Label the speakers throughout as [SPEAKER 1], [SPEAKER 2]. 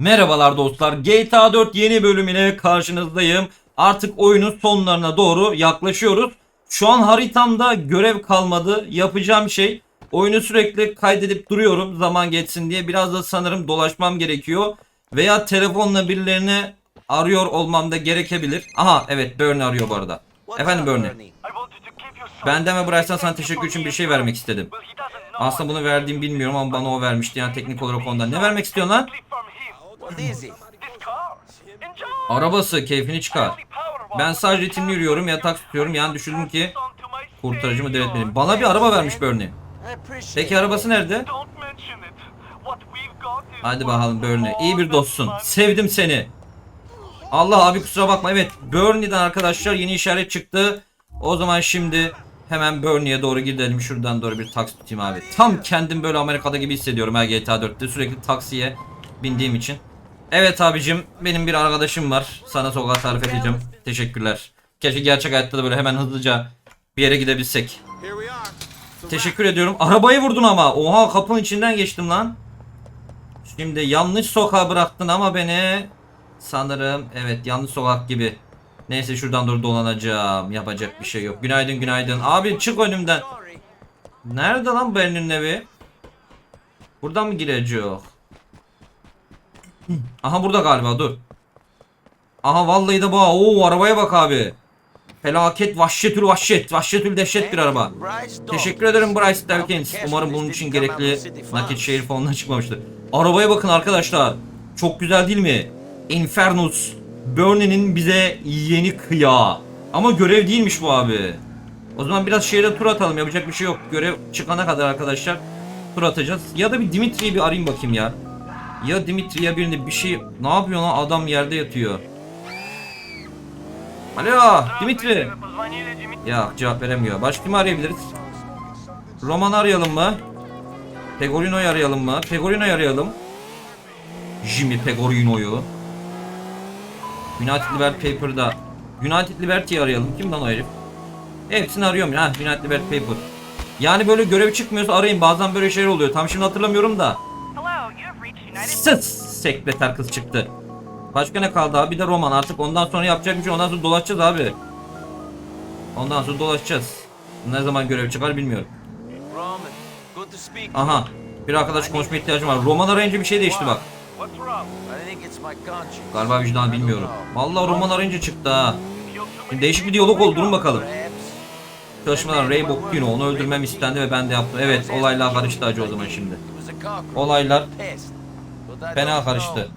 [SPEAKER 1] Merhabalar dostlar. GTA 4 yeni bölümüne karşınızdayım. Artık oyunun sonlarına doğru yaklaşıyoruz. Şu an haritamda görev kalmadı. Yapacağım şey oyunu sürekli kaydedip duruyorum zaman geçsin diye. Biraz da sanırım dolaşmam gerekiyor. Veya telefonla birilerini arıyor olmam da gerekebilir. Aha evet Bernie arıyor bu arada. Efendim Bernie. Benden ve Bryce'dan sana teşekkür için bir şey vermek istedim. Aslında bunu verdiğimi bilmiyorum ama bana o vermişti yani teknik olarak ondan. Ne vermek istiyorsun lan? Arabası keyfini çıkar. Ben sadece ritimli yürüyorum yatak tutuyorum yani düşündüm ki kurtarıcımı devretmeliyim. Bana bir araba vermiş Bernie. Peki arabası nerede? Hadi bakalım Bernie. İyi bir dostsun. Sevdim seni. Allah abi kusura bakma. Evet Bernie'den arkadaşlar yeni işaret çıktı. O zaman şimdi hemen Bernie'ye doğru gidelim. Şuradan doğru bir taksi tutayım abi. Tam kendim böyle Amerika'da gibi hissediyorum ha GTA 4'te. Sürekli taksiye bindiğim için. Evet abicim benim bir arkadaşım var. Sana sokağı tarif edeceğim. Teşekkürler. Keşke gerçek hayatta da böyle hemen hızlıca bir yere gidebilsek. Teşekkür ediyorum. Arabayı vurdun ama. Oha kapının içinden geçtim lan. Şimdi yanlış sokağa bıraktın ama beni sanırım evet yanlış sokak gibi. Neyse şuradan doğru dolanacağım. Yapacak bir şey yok. Günaydın günaydın. Abi çık önümden. Nerede lan Berlin'in evi? Buradan mı girecek? Aha burada galiba dur. Aha vallahi de bu. Oo arabaya bak abi. Felaket vahşetül vahşet. Vahşetül dehşet bir araba. Teşekkür ederim Bryce Derkins. Umarım bunun için gerekli nakit şehir fonuna çıkmamıştır. Arabaya bakın arkadaşlar. Çok güzel değil mi? Infernus. Bernie'nin bize yeni kıya. Ama görev değilmiş bu abi. O zaman biraz şehre tur atalım. Yapacak bir şey yok. Görev çıkana kadar arkadaşlar tur atacağız. Ya da bir Dimitri'yi bir arayayım bakayım ya. Ya Dimitri ya birinde bir şey... Ne yapıyor lan? Adam yerde yatıyor. Alo Dimitri. Ya cevap veremiyor. Başka kimi arayabiliriz? Roman arayalım mı? Pegorino'yu arayalım mı? Pegorino'yu arayalım. Jimmy Pegorino'yu. United Liberty Paper'da. United Liberty'yi arayalım. Kim lan o herif? Hepsini arıyorum ya. United Liberty Paper. Yani böyle görev çıkmıyorsa arayın. Bazen böyle şeyler oluyor. Tam şimdi hatırlamıyorum da. Sıt sekreter kız çıktı. Başka ne kaldı abi? Bir de roman. Artık ondan sonra yapacak bir şey. Ondan sonra dolaşacağız abi. Ondan sonra dolaşacağız. Ne zaman görev çıkar bilmiyorum. Aha. Bir arkadaş konuşma ihtiyacım var. Roman arayınca bir şey değişti bak. Galiba vicdan bilmiyorum. Vallahi roman arayınca çıktı ha. Şimdi değişik bir diyalog oldu. Durun bakalım.
[SPEAKER 2] Perhaps.
[SPEAKER 1] Çalışmadan Rainbow Kino onu öldürmem istendi ve ben de yaptım. Evet olaylar karıştı acı o zaman şimdi. Olaylar fena karıştı.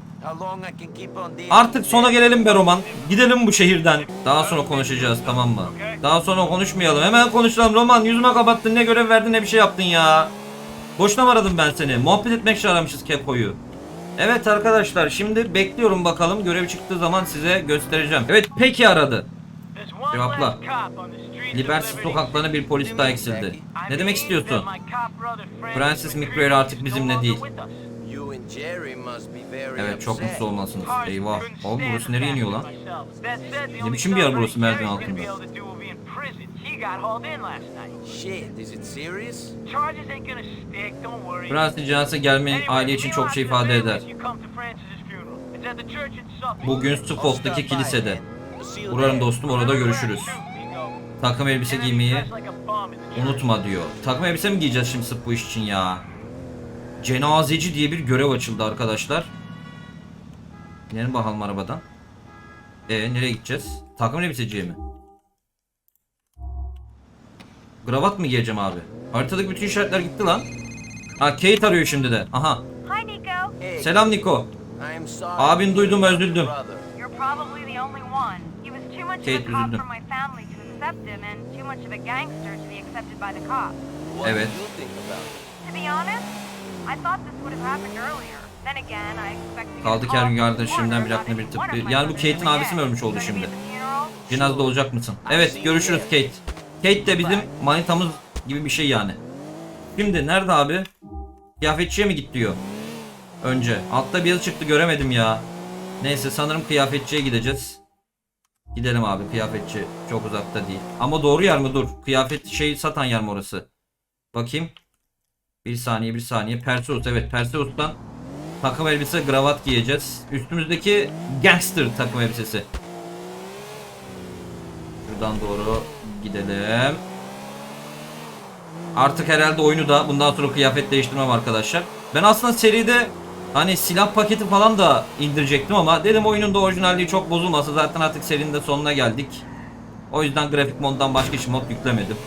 [SPEAKER 1] Artık sona gelelim be Roman. Gidelim bu şehirden. Daha sonra konuşacağız tamam mı? Daha sonra konuşmayalım. Hemen konuşalım Roman. Yüzüme kapattın. Ne görev verdin ne bir şey yaptın ya. Boşuna mı aradım ben seni? Muhabbet etmek için aramışız Kepo'yu. Evet arkadaşlar şimdi bekliyorum bakalım. Görev çıktığı zaman size göstereceğim. Evet peki aradı. Cevapla. Liberty. sokaklarına bir polis daha eksildi. Ne demek istiyorsun?
[SPEAKER 3] Francis McRae
[SPEAKER 1] artık bizimle değil. Evet çok mutlu olmalısınız. Eyvah.
[SPEAKER 3] stand
[SPEAKER 1] burası nereye iniyor lan? Ne biçim bir yer burası merdiven altında? Francis cenazesi gelmenin aile için çok şey ifade
[SPEAKER 3] the
[SPEAKER 1] eder. Bugün Suffolk'taki kilisede. Uğrarım dostum orada görüşürüz. Takım elbise giymeyi unutma diyor. Takım elbise mi giyeceğiz şimdi sırf bu iş için ya? Cenazeci diye bir görev açıldı arkadaşlar. İnelim bakalım arabadan. E nereye gideceğiz? Takım elbiseciye mi? Gravat mı giyeceğim abi? Haritadaki bütün işaretler gitti lan. Ha Kate arıyor şimdi de. Aha.
[SPEAKER 3] Hi, Nico.
[SPEAKER 2] Hey,
[SPEAKER 1] Selam
[SPEAKER 2] sorry
[SPEAKER 1] Abin duydum, üzüldüm. Kate, üzüldüm. Evet. Kaldı ki her gün
[SPEAKER 3] from
[SPEAKER 1] kardeşimden bir aklına bir
[SPEAKER 3] my
[SPEAKER 1] Yani bu Kate'in abisi mi ölmüş oldu şimdi? Cenazede olacak mısın? Evet görüşürüz Kate. Kate de bizim manitamız gibi bir şey yani. Şimdi nerede abi? Kıyafetçiye mi git diyor. Önce. Altta bir yazı çıktı göremedim ya. Neyse sanırım kıyafetçiye gideceğiz. Gidelim abi kıyafetçi çok uzakta değil. Ama doğru yer mi dur? Kıyafet şey satan yer mi orası? Bakayım. Bir saniye bir saniye. Perseus evet Perseus'tan Takım elbise, kravat giyeceğiz. Üstümüzdeki gangster takım elbisesi. Şuradan doğru gidelim. Artık herhalde oyunu da bundan sonra kıyafet değiştirmem arkadaşlar. Ben aslında seride hani silah paketi falan da indirecektim ama dedim oyunun da orijinalliği çok bozulmasa zaten artık serinin de sonuna geldik. O yüzden grafik moddan başka hiç mod yüklemedim.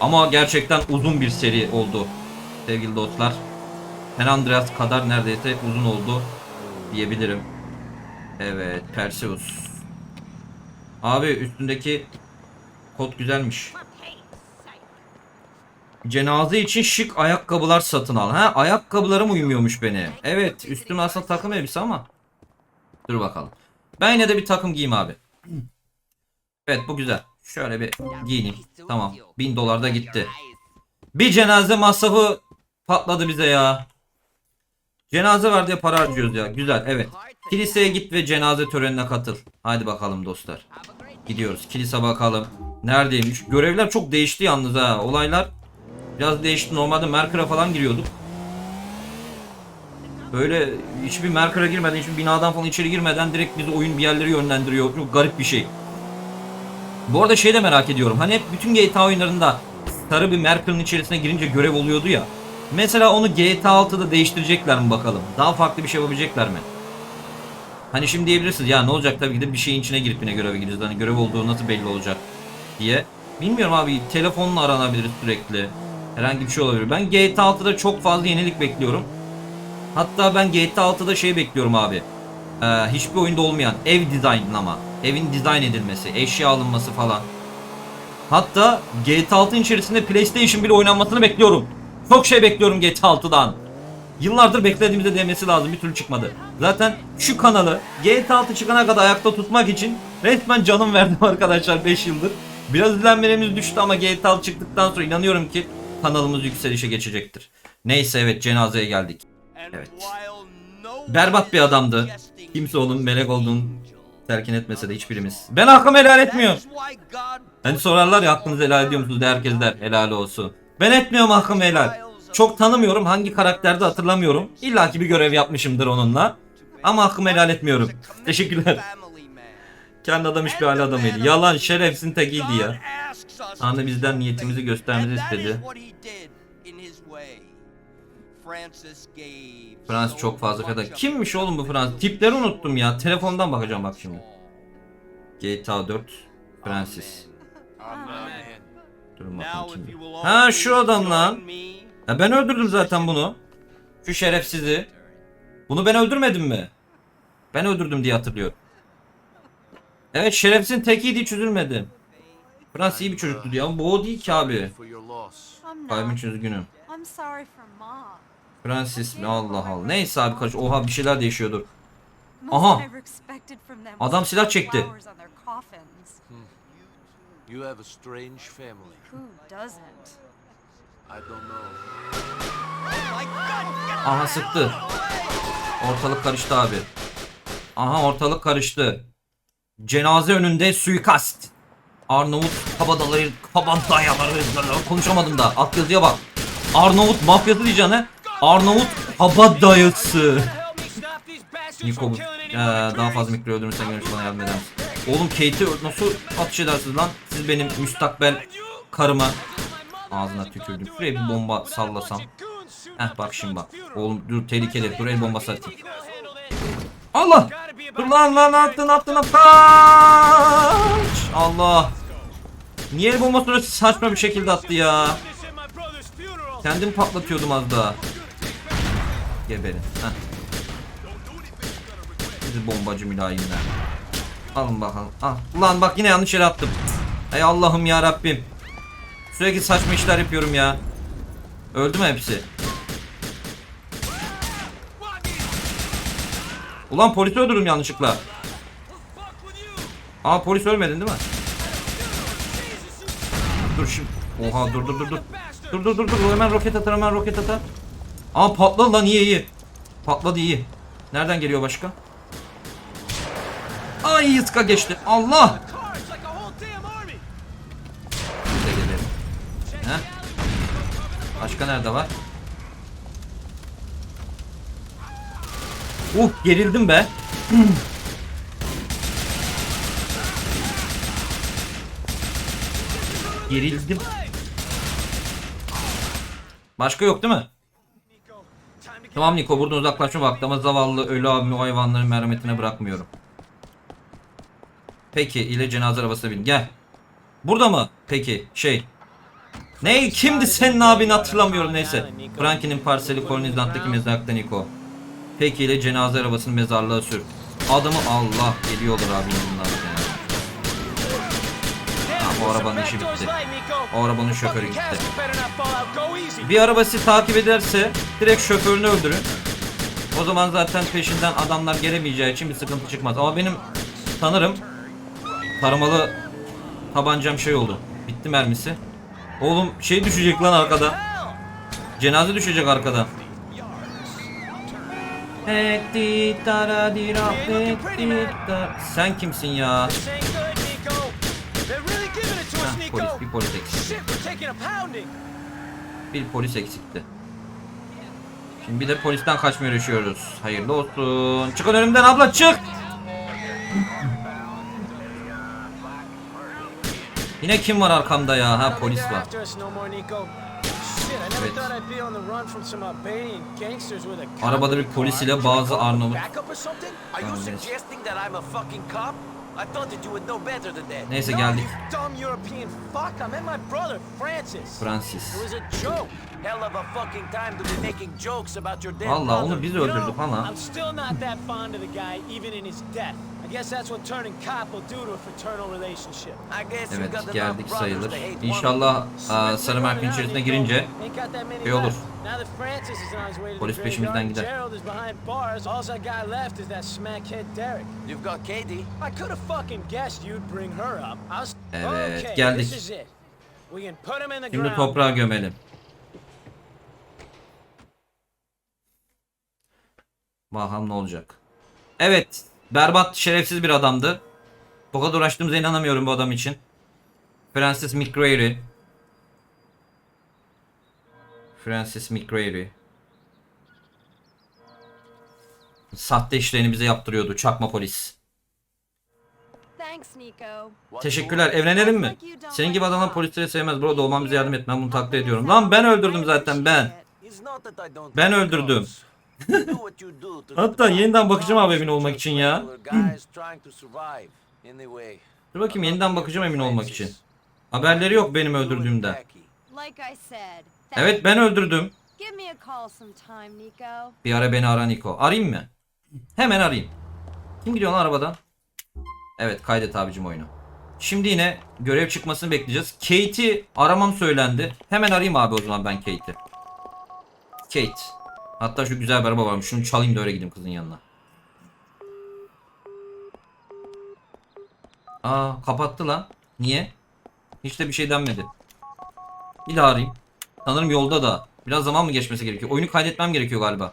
[SPEAKER 1] Ama gerçekten uzun bir seri oldu sevgili dostlar. San Andreas kadar neredeyse uzun oldu diyebilirim. Evet Perseus. Abi üstündeki kod güzelmiş. Cenaze için şık ayakkabılar satın al. Ha ayakkabılarım uymuyormuş beni. Evet üstüm aslında takım elbise ama. Dur bakalım. Ben yine de bir takım giyeyim abi. Evet bu güzel. Şöyle bir giyineyim. Tamam. 1000 dolar da gitti. Bir cenaze masrafı patladı bize ya. Cenaze var diye para harcıyoruz ya. Güzel evet. Kiliseye git ve cenaze törenine katıl. Hadi bakalım dostlar. Gidiyoruz. Kilise bakalım. Neredeymiş? Görevler çok değişti yalnız ha. Olaylar biraz değişti. Normalde Merkür'e falan giriyorduk. Böyle hiçbir Merkür'e girmeden, hiçbir binadan falan içeri girmeden direkt bizi oyun bir yerlere yönlendiriyor. Çok garip bir şey. Bu arada şey de merak ediyorum. Hani hep bütün GTA oyunlarında sarı bir Merkür'ün içerisine girince görev oluyordu ya. Mesela onu GTA 6'da değiştirecekler mi bakalım? Daha farklı bir şey yapabilecekler mi? Hani şimdi diyebilirsiniz ya ne olacak tabii ki de bir şeyin içine girip yine göreve gireceğiz. Hani görev olduğu nasıl belli olacak diye. Bilmiyorum abi telefonla aranabilir sürekli. Herhangi bir şey olabilir. Ben GTA 6'da çok fazla yenilik bekliyorum. Hatta ben GTA 6'da şey bekliyorum abi. Ee, hiçbir oyunda olmayan ev dizaynlama. Evin dizayn edilmesi, eşya alınması falan. Hatta GTA 6'ın içerisinde PlayStation bile oynanmasını bekliyorum. Çok şey bekliyorum GTA 6'dan. Yıllardır beklediğimizde demesi lazım bir türlü çıkmadı. Zaten şu kanalı GTA 6 çıkana kadar ayakta tutmak için resmen canım verdim arkadaşlar 5 yıldır. Biraz izlenmelerimiz düştü ama GTA 6 çıktıktan sonra inanıyorum ki kanalımız yükselişe geçecektir. Neyse evet cenazeye geldik. Evet. Berbat bir adamdı. Kimse onun melek olduğunu terkin etmese de hiçbirimiz. Ben hakkımı helal etmiyorum. Hani sorarlar ya hakkınızı helal ediyor musunuz herkes der helal olsun. Ben etmiyorum hakkımı helal. Çok tanımıyorum hangi karakterde hatırlamıyorum. İlla ki bir görev yapmışımdır onunla. Ama hakkımı helal etmiyorum. Teşekkürler. Kendi adam hiçbir hali adamıydı. Yalan şerefsin tekiydi ya. Tanrı bizden niyetimizi göstermemizi istedi. Frans çok fazla feda. Kimmiş oğlum bu Frans? Tipleri unuttum ya. Telefondan bakacağım bak şimdi. GTA 4 Francis. Durun bakayım kim? Ha şu adam lan. Ya ben öldürdüm zaten bunu. Şu şerefsizi. Bunu ben öldürmedim mi? Ben öldürdüm diye hatırlıyorum. Evet şerefsizin tekiydi hiç üzülmedim. Frans iyi bir çocuktu diyor ama bu o değil ki abi. Kaybın için üzgünüm.
[SPEAKER 4] I'm sorry for mom.
[SPEAKER 1] Francis mi? Allah Allah. Neyse abi kaç. Oha bir şeyler değişiyordur.
[SPEAKER 4] Most
[SPEAKER 1] Aha. Adam silah çekti.
[SPEAKER 4] coffins.
[SPEAKER 2] You have a strange family.
[SPEAKER 4] Who doesn't?
[SPEAKER 2] I don't know.
[SPEAKER 1] Aha sıktı. Ortalık karıştı abi. Aha ortalık karıştı. Cenaze önünde suikast. Arnavut kabadaları, kabadayaları konuşamadım da alt yazıya bak. Arnavut mafyası diyeceğine Arnavut kabadayısı. Niko bu. Ee, daha fazla mikro öldürürsen görüş bana yardım eder? Oğlum Kate'i nasıl atış edersiniz lan? Siz benim müstakbel karıma ağzına tükürdüm. Şuraya bir bomba sallasam. Heh bak şimdi bak. Oğlum dur tehlikeli. Dur el bombası atayım. Allah! Dur lan lan attın attın attın. Allah! Niye el bombası öyle saçma bir şekilde attı ya? Kendim patlatıyordum az daha. Geberin. Heh. Sizi bombacı mülayimler. Alın bakalım. Ah. Ulan bak yine yanlış yere attım. Ey Allah'ım ya Rabbim. Sürekli saçma işler yapıyorum ya. Öldü mü hepsi? Ulan polisi öldürdüm yanlışlıkla. Aa polis ölmedin değil mi? Dur şimdi. Oha dur dur dur dur. Dur dur dur dur hemen roket atar hemen roket atar. Aa patladı lan iyi iyi. Patladı iyi. Nereden geliyor başka? Ay yıska geçti. Allah! Biz de gelelim. Başka nerede var? Uh gerildim be. Gerildim. Başka yok değil mi? Tamam Niko buradan uzaklaşma vakti ama zavallı ölü abimi o hayvanların merhametine bırakmıyorum. Peki ile cenaze arabasına bin. Gel. Burada mı? Peki şey. Ne? Kimdi senin abin hatırlamıyorum neyse. Frankie'nin parseli Kolonizant'taki mezarlıkta Niko. Peki ile cenaze arabasını mezarlığa sür. Adamı Allah geliyorlar abi bunlar. O arabanın işi bitti. O arabanın şoförü gitti. Bir arabası takip ederse direkt şoförünü öldürün. O zaman zaten peşinden adamlar gelemeyeceği için bir sıkıntı çıkmaz. Ama benim sanırım taramalı tabancam şey oldu. Bitti mermisi. Oğlum şey düşecek lan arkada. Cenaze düşecek arkada. Sen kimsin ya? Polis, bir polis eksik. Bir polis eksikti. Şimdi bir de polisten kaçmaya uğraşıyoruz. Hayırlı olsun. Çıkın önümden abla çık. Yine kim var arkamda ya? Ha polis var. Evet. Arabada bir polis ile bazı Arnavut.
[SPEAKER 2] Are
[SPEAKER 1] neyse.
[SPEAKER 2] suggesting that I'm a fucking cop? I thought that you would know better than that.
[SPEAKER 1] Neyse geldik.
[SPEAKER 5] Dumb European fuck. I met my brother, Francis.
[SPEAKER 1] Francis.
[SPEAKER 2] It was a joke. Hell of a fucking time to be making jokes about your dead
[SPEAKER 1] Valla onu biz öldürdük ama.
[SPEAKER 5] I'm still not that fond of the guy, even in his death. I guess that's what turning cop will do to a fraternal relationship.
[SPEAKER 2] I guess you got
[SPEAKER 1] Evet geldik sayılır. İnşallah aa, Sarı içerisine girince
[SPEAKER 5] many
[SPEAKER 1] şey olur.
[SPEAKER 5] Left. Now that Francis is on his way to
[SPEAKER 1] Polis
[SPEAKER 5] the
[SPEAKER 1] peşimizden
[SPEAKER 5] graveyard,
[SPEAKER 1] gider.
[SPEAKER 5] Gerald is behind bars. All I got left is that smackhead Derek.
[SPEAKER 2] You've got Katie.
[SPEAKER 5] I could have fucking guessed you'd bring her up. I was...
[SPEAKER 1] Evet,
[SPEAKER 5] okay,
[SPEAKER 1] geldik.
[SPEAKER 5] This is it. We can put him in the
[SPEAKER 1] Şimdi
[SPEAKER 5] ground.
[SPEAKER 1] toprağa gömelim. Bakalım ne olacak. Evet. Berbat, şerefsiz bir adamdı. Bu kadar uğraştığımıza inanamıyorum bu adam için. Francis McGrady. Francis McGrady. Sahte işlerini bize yaptırıyordu. Çakma polis. Teşekkürler. Evlenelim mi? Senin gibi adamlar polisleri sevmez. Burada olmam bize yardım et. Ben bunu takdir ediyorum. Lan ben öldürdüm zaten ben. Ben öldürdüm. Hatta yeniden bakacağım abi emin olmak için ya. Dur bakayım yeniden bakacağım emin olmak için. Haberleri yok benim öldürdüğümden. Evet ben öldürdüm.
[SPEAKER 4] Nico.
[SPEAKER 1] Bir ara beni ara Niko. Arayayım mı? Hemen arayayım. Kim gidiyor lan arabadan? Evet kaydet abicim oyunu. Şimdi yine görev çıkmasını bekleyeceğiz. Kate'i aramam söylendi. Hemen arayayım abi o zaman ben Kate'i. Kate. Hatta şu güzel bir araba varmış. Şunu çalayım da öyle gideyim kızın yanına. Aa kapattı lan. Niye? Hiç de bir şey denmedi. Bir daha arayayım. Sanırım yolda da. Biraz zaman mı geçmesi gerekiyor? Oyunu kaydetmem gerekiyor galiba.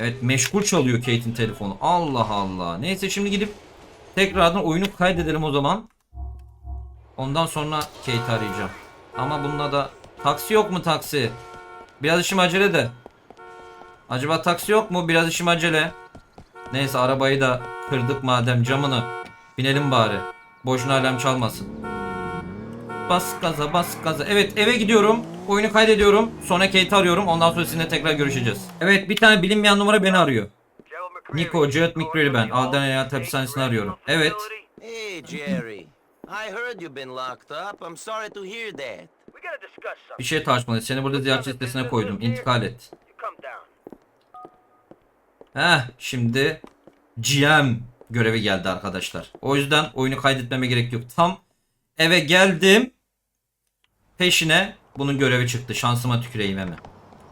[SPEAKER 1] Evet meşgul çalıyor Kate'in telefonu. Allah Allah. Neyse şimdi gidip tekrardan oyunu kaydedelim o zaman. Ondan sonra Kate'i arayacağım. Ama bununla da taksi yok mu taksi? Biraz işim acele de. Acaba taksi yok mu? Biraz işim acele. Neyse arabayı da kırdık madem camını. Binelim bari. Boşuna alarm çalmasın. Bas gaza bas gaza. Evet eve gidiyorum. Oyunu kaydediyorum. Sonra Kate'i arıyorum. Ondan sonra sizinle tekrar görüşeceğiz. Evet bir tane bilinmeyen numara beni arıyor. Nico, Jared McCreary ben. Alden Hayat Hapishanesi'ni arıyorum. Evet.
[SPEAKER 2] Hey Jerry, I heard you've been locked up. I'm sorry to hear that.
[SPEAKER 1] Bir şey tartışmalıyız. Seni burada ziyaretçi listesine koydum. İntikal et. Heh şimdi GM görevi geldi arkadaşlar. O yüzden oyunu kaydetmeme gerek yok. Tam eve geldim. Peşine bunun görevi çıktı. Şansıma tüküreyim hemen.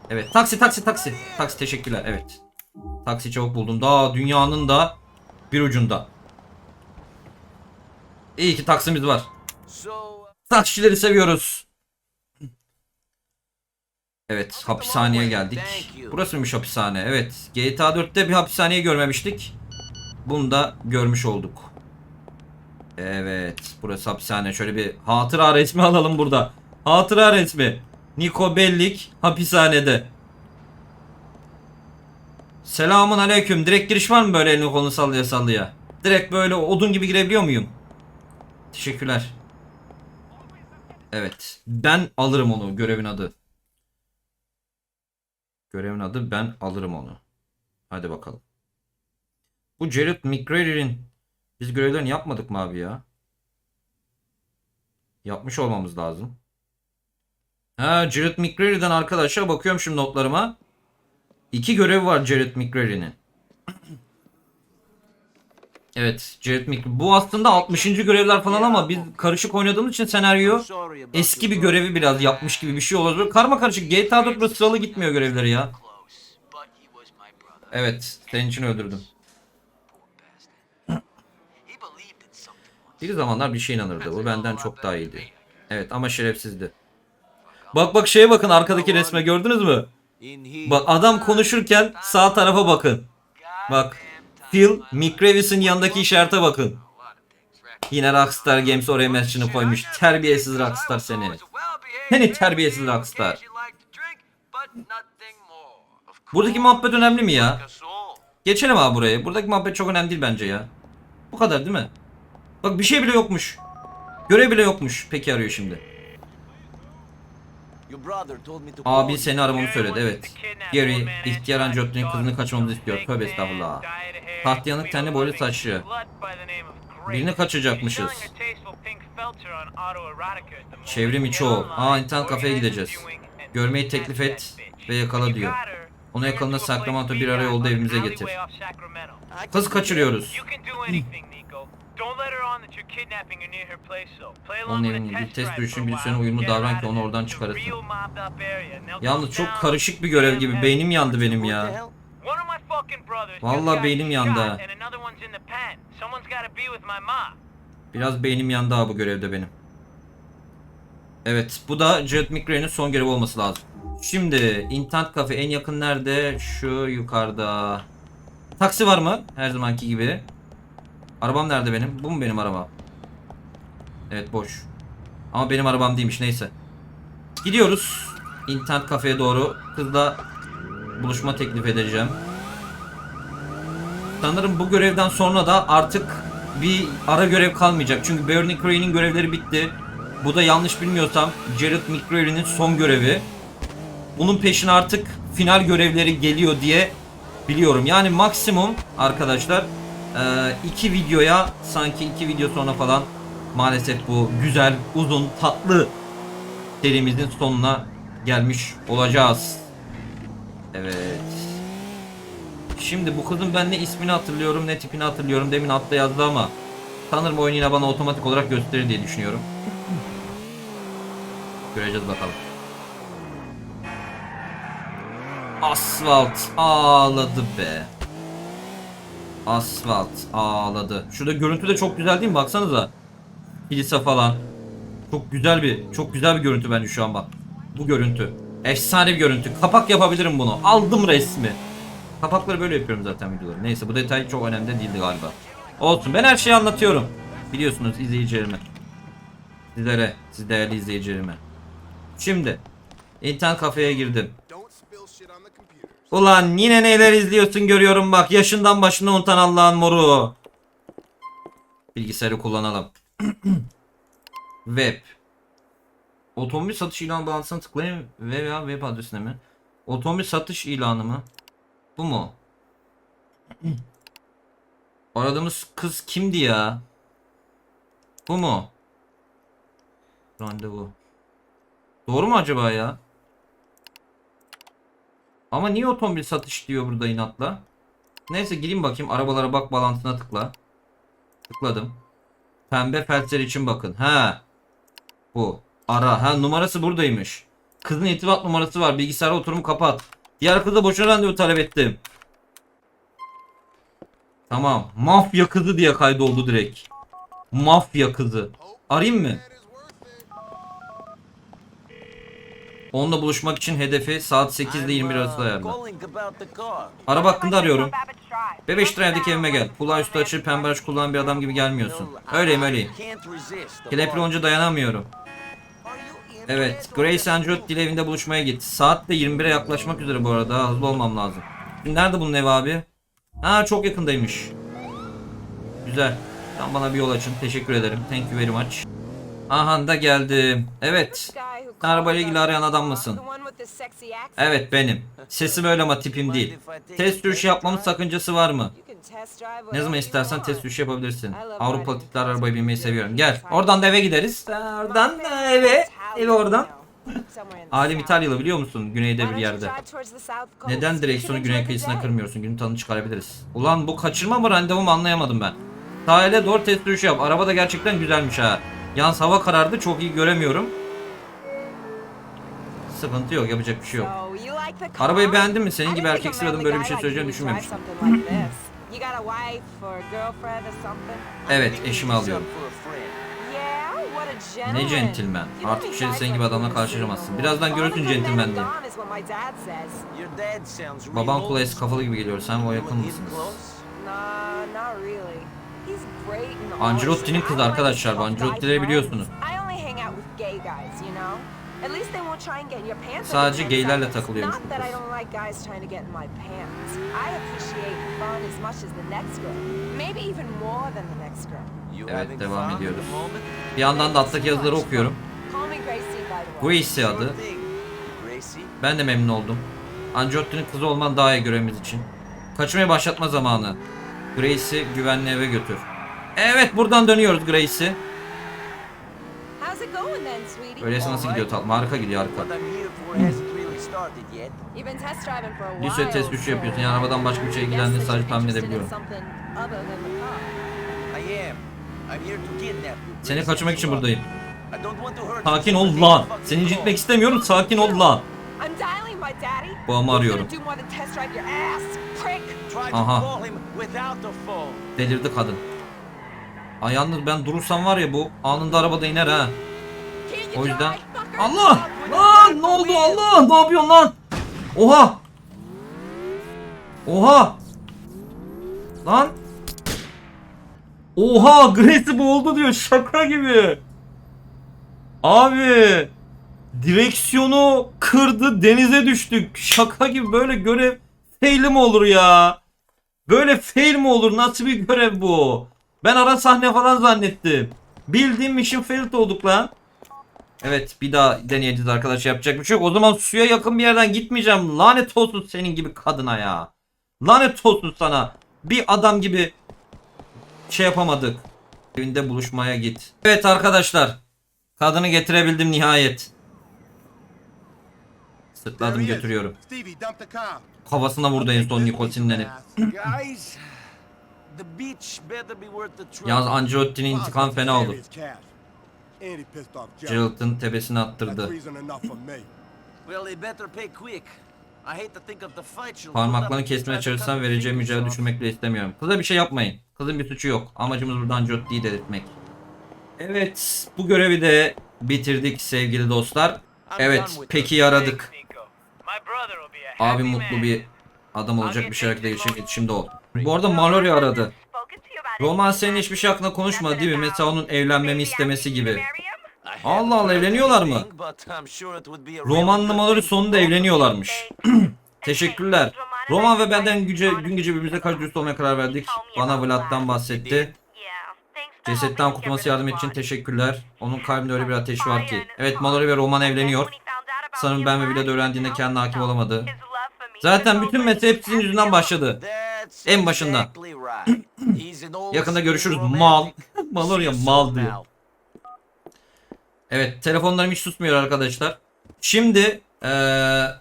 [SPEAKER 1] Evet taksi taksi taksi. Taksi teşekkürler evet. Taksi çabuk buldum. Daha dünyanın da bir ucunda. İyi ki taksimiz var.
[SPEAKER 2] So,
[SPEAKER 1] Taksicileri seviyoruz. Evet hapishaneye geldik. Burasıymış hapishane. Evet GTA 4'te bir hapishaneyi görmemiştik. Bunu da görmüş olduk. Evet burası hapishane. Şöyle bir hatıra resmi alalım burada. Hatıra resmi. Niko Bellik hapishanede. Selamun aleyküm. Direkt giriş var mı böyle elini kolunu sallaya sallaya? Direkt böyle odun gibi girebiliyor muyum? Teşekkürler. Evet. Ben alırım onu. Görevin adı. Görevin adı ben alırım onu. Hadi bakalım. Bu Jared McCrary'nin biz görevlerini yapmadık mı abi ya? Yapmış olmamız lazım. Ha Jared McCrary'den arkadaşlar bakıyorum şimdi notlarıma. İki görev var Jared McCrary'nin. Evet Jared McCrary. Bu aslında 60. görevler falan ama biz karışık oynadığımız için senaryo eski bir görevi biraz yapmış gibi bir şey olabilir. Karma karışık GTA 4'da sıralı gitmiyor görevleri ya. Evet senin için öldürdüm. Bir zamanlar bir şey inanırdı. Bu benden çok daha iyiydi. Evet ama şerefsizdi. Bak bak şeye bakın arkadaki resme gördünüz mü? Bak adam konuşurken sağ tarafa bakın. Bak. Phil McRavis'in yanındaki işarete bakın. Yine Rockstar Games oraya mesajını koymuş. Terbiyesiz Rockstar seni. Seni terbiyesiz Rockstar. Buradaki muhabbet önemli mi ya? Geçelim abi buraya. Buradaki muhabbet çok önemli değil bence ya. Bu kadar değil mi? Bak bir şey bile yokmuş. Görev bile yokmuş. Peki arıyor şimdi. Abi seni aramamı söyledi evet. Gary ihtiyar Angelotti'nin kızını kaçmamızı istiyor. Tövbe estağfurullah. Tahtiyanık tenli boylu saçlı. Birini kaçacakmışız. Çevrim içi o. Aa internet kafeye gideceğiz. Görmeyi teklif et ve yakala diyor. Onu yakaladığında Sacramento bir ara yolda evimize getir. Kız kaçırıyoruz. Onun evine bir test bir süre uyumlu davran ki onu oradan çıkarırsın. Yalnız çok karışık bir görev gibi. Beynim yandı benim ya. Vallahi beynim yandı ha. Biraz beynim yandı ha bu görevde benim. Evet bu da Jared McRae'nin son görevi olması lazım. Şimdi internet kafe en yakın nerede? Şu yukarıda. Taksi var mı? Her zamanki gibi. Arabam nerede benim? Bu mu benim arabam? Evet boş. Ama benim arabam değilmiş neyse. Gidiyoruz. internet kafeye doğru. Kızla buluşma teklif edeceğim. Sanırım bu görevden sonra da artık bir ara görev kalmayacak. Çünkü Bernie Crane'in görevleri bitti. Bu da yanlış bilmiyorsam Jared McCrary'nin son görevi. Bunun peşine artık final görevleri geliyor diye biliyorum. Yani maksimum arkadaşlar e, iki videoya sanki iki video sonra falan maalesef bu güzel, uzun, tatlı serimizin sonuna gelmiş olacağız. Evet. Şimdi bu kızın ben ne ismini hatırlıyorum ne tipini hatırlıyorum. Demin altta yazdı ama sanırım oyun yine bana otomatik olarak gösterir diye düşünüyorum. Göreceğiz bakalım. Asfalt ağladı be. Asfalt ağladı. Şurada görüntü de çok güzel değil mi? Baksanıza. Kilise falan. Çok güzel bir, çok güzel bir görüntü bence şu an bak. Bu görüntü. Efsane bir görüntü. Kapak yapabilirim bunu. Aldım resmi. Kapakları böyle yapıyorum zaten videoları. Neyse bu detay çok önemli değildi galiba. Olsun ben her şeyi anlatıyorum. Biliyorsunuz izleyicilerime. Sizlere, siz değerli izleyicilerime. Şimdi internet kafeye girdim. Ulan yine neler izliyorsun görüyorum bak. Yaşından başına unutan Allah'ın moru. Bilgisayarı kullanalım. Web. Otomobil satış ilan bağlantısına tıklayın veya web adresine mi? Otomobil satış ilanı mı? Bu mu? Aradığımız kız kimdi ya? Bu mu? Randevu. Doğru mu acaba ya? Ama niye otomobil satış diyor burada inatla? Neyse gireyim bakayım arabalara bak bağlantısına tıkla. Tıkladım. Pembe felçler için bakın. Ha. Bu. Ara. Ha numarası buradaymış. Kızın irtibat numarası var. Bilgisayara oturumu kapat. Diğer kıza boşuna randevu talep ettim. Tamam. Mafya kızı diye kaydoldu direkt. Mafya kızı. Arayayım mı? Onunla buluşmak için hedefi saat 8 ile 21 arasında ayarla. Araba hakkında arıyorum. Bebeş Drive'deki evime gel. Kulağı üstü açık pembe araç kullanan bir adam gibi gelmiyorsun. Öyleyim öyleyim. Kelepli olunca dayanamıyorum. Evet. Grace Angelot dil evinde buluşmaya git. Saat de 21'e yaklaşmak üzere bu arada. Hızlı olmam lazım. Nerede bunun evi abi? Ha çok yakındaymış. Güzel. Tam bana bir yol açın. Teşekkür ederim. Thank you very much. Aha da geldim. Evet. Arabayla ilgili arayan adam mısın? Evet benim. Sesim öyle ama tipim değil. Test sürüşü yapmamın sakıncası var mı? Ne zaman istersen test sürüşü yapabilirsin. Avrupalı tipler arabayı binmeyi seviyorum. Gel. Oradan da eve gideriz. Oradan da eve. Eve oradan. Alim İtalyalı biliyor musun? Güneyde bir yerde. Neden direksiyonu güney kıyısına kırmıyorsun? Günün tadını çıkarabiliriz. Ulan bu kaçırma mı randevu mu anlayamadım ben. Sahile doğru test sürüşü yap. Araba da gerçekten güzelmiş ha. Yalnız hava karardı çok iyi göremiyorum. Sıkıntı yok yapacak bir şey yok. Arabayı beğendin mi? Senin gibi erkek sıradan böyle bir şey söyleyeceğini düşünmemiştim. Evet eşimi alıyorum. Ne centilmen. Artık bir şey senin gibi adamla karşılaşamazsın. Birazdan görürsün centilmenliği. Baban
[SPEAKER 2] school.
[SPEAKER 1] kafalı gibi geliyor. Sen o yakın mısınız? Ancelotti'nin kızı arkadaşlar. Ancelotti'leri biliyorsunuz. Sadece gaylerle takılıyormuş bu
[SPEAKER 6] Not that I
[SPEAKER 1] kız.
[SPEAKER 6] don't like guys trying to get in my pants. I appreciate fun as much as the next girl. Maybe even more than the next girl.
[SPEAKER 2] You
[SPEAKER 1] Evet, devam ediyoruz. Bir yandan da alttaki yazıları okuyorum.
[SPEAKER 6] Gracie
[SPEAKER 1] adı. Ben de memnun oldum. Ancelotti'nin kızı olman daha iyi görevimiz için. Kaçmaya başlatma zamanı. Grace'i güvenli eve götür. Evet buradan dönüyoruz Grace'i.
[SPEAKER 6] How's it going then, sweetie?
[SPEAKER 1] Öyleyse nasıl gidiyor tatlım? Harika gidiyor harika.
[SPEAKER 6] Been test driving for a
[SPEAKER 1] Bir
[SPEAKER 6] while.
[SPEAKER 1] süre test düşü
[SPEAKER 6] so
[SPEAKER 1] yapıyorsun. Yani arabadan başka bir
[SPEAKER 6] guess
[SPEAKER 1] ilgilendiğini sadece tahmin edebiliyorum. Seni kaçırmak için buradayım. Sakin ol lan. Seni incitmek istemiyorum. Sakin ol lan. Babamı arıyorum. Aha. Delirdi kadın. Ay yalnız ben durursam var ya bu anında arabada iner ha. O yüzden? Allah! Lan ne oldu Allah? Ne yapıyorsun lan? Oha! Oha! Lan! Oha! Gracie boğuldu diyor. Şaka gibi. Abi! Direksiyonu kırdı denize düştük. Şaka gibi böyle görev fail mi olur ya? Böyle fail mi olur? Nasıl bir görev bu? Ben ara sahne falan zannettim. Bildiğim mission failed olduk lan. Evet bir daha deneyeceğiz arkadaşlar yapacak bir şey yok. O zaman suya yakın bir yerden gitmeyeceğim. Lanet olsun senin gibi kadına ya. Lanet olsun sana. Bir adam gibi şey yapamadık. Evinde buluşmaya git. Evet arkadaşlar. Kadını getirebildim nihayet. Sırtladım götürüyorum. Kafasına vurdu en son Nicole Yalnız Ancelotti'nin intikam fena olur. Gerald'ın tepesine
[SPEAKER 7] That's
[SPEAKER 1] attırdı. Parmaklarını kesmeye çalışsam vereceğim mücadele
[SPEAKER 2] off.
[SPEAKER 1] düşürmek bile istemiyorum. Kıza bir şey yapmayın. Kızın bir suçu yok. Amacımız buradan Ancelotti'yi delirtmek. Evet bu görevi de bitirdik sevgili dostlar. Evet peki yaradık. Abi mutlu bir adam olacak bir şey harekete geçecek şimdi o. Bu arada Mallory aradı. Roman senin hiçbir şey hakkında konuşmadı değil mi? Mesela onun evlenmemi istemesi gibi. Allah Allah, evleniyorlar mı? Roman'la Mallory sonunda evleniyorlarmış. Teşekkürler. Roman ve benden güce, gün gece birbirimize karşı dürüst olmaya karar verdik. Bana Vlad'dan bahsetti. Cesetten kurtulması yardım için teşekkürler. Onun kalbinde öyle bir ateş var ki. Evet Mallory ve Roman evleniyor. Sanırım ben ve Vlad öğrendiğinde kendine hakim olamadı. Zaten bütün mesele hep sizin yüzünden başladı. En başında.
[SPEAKER 2] exactly right. He's an old
[SPEAKER 1] Yakında görüşürüz. Mal.
[SPEAKER 2] romantic.
[SPEAKER 1] Mallory ya
[SPEAKER 2] She's
[SPEAKER 1] mal diyor. Evet telefonlarım hiç susmuyor arkadaşlar. Şimdi eee,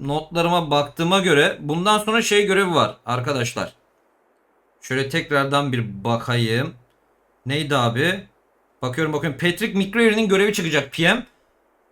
[SPEAKER 1] notlarıma baktığıma göre bundan sonra şey görevi var arkadaşlar. Şöyle tekrardan bir bakayım. Neydi abi? Bakıyorum bakıyorum. Patrick McCreary'nin görevi çıkacak PM.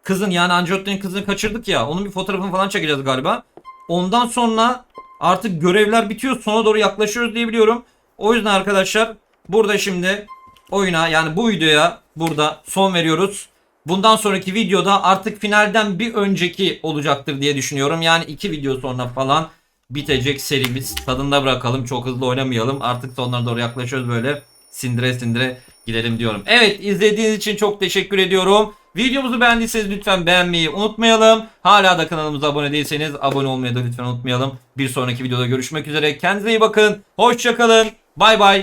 [SPEAKER 1] Kızın yani Angelotti'nin kızını kaçırdık ya. Onun bir fotoğrafını falan çekeceğiz galiba. Ondan sonra artık görevler bitiyor. Sona doğru yaklaşıyoruz diye biliyorum. O yüzden arkadaşlar burada şimdi oyuna yani bu videoya burada son veriyoruz. Bundan sonraki videoda artık finalden bir önceki olacaktır diye düşünüyorum. Yani iki video sonra falan bitecek serimiz. Tadında bırakalım. Çok hızlı oynamayalım. Artık sonlara doğru yaklaşıyoruz böyle. Sindire sindire gidelim diyorum. Evet izlediğiniz için çok teşekkür ediyorum. Videomuzu beğendiyseniz lütfen beğenmeyi unutmayalım. Hala da kanalımıza abone değilseniz abone olmayı da lütfen unutmayalım. Bir sonraki videoda görüşmek üzere. Kendinize iyi bakın. Hoşçakalın. Bay bay.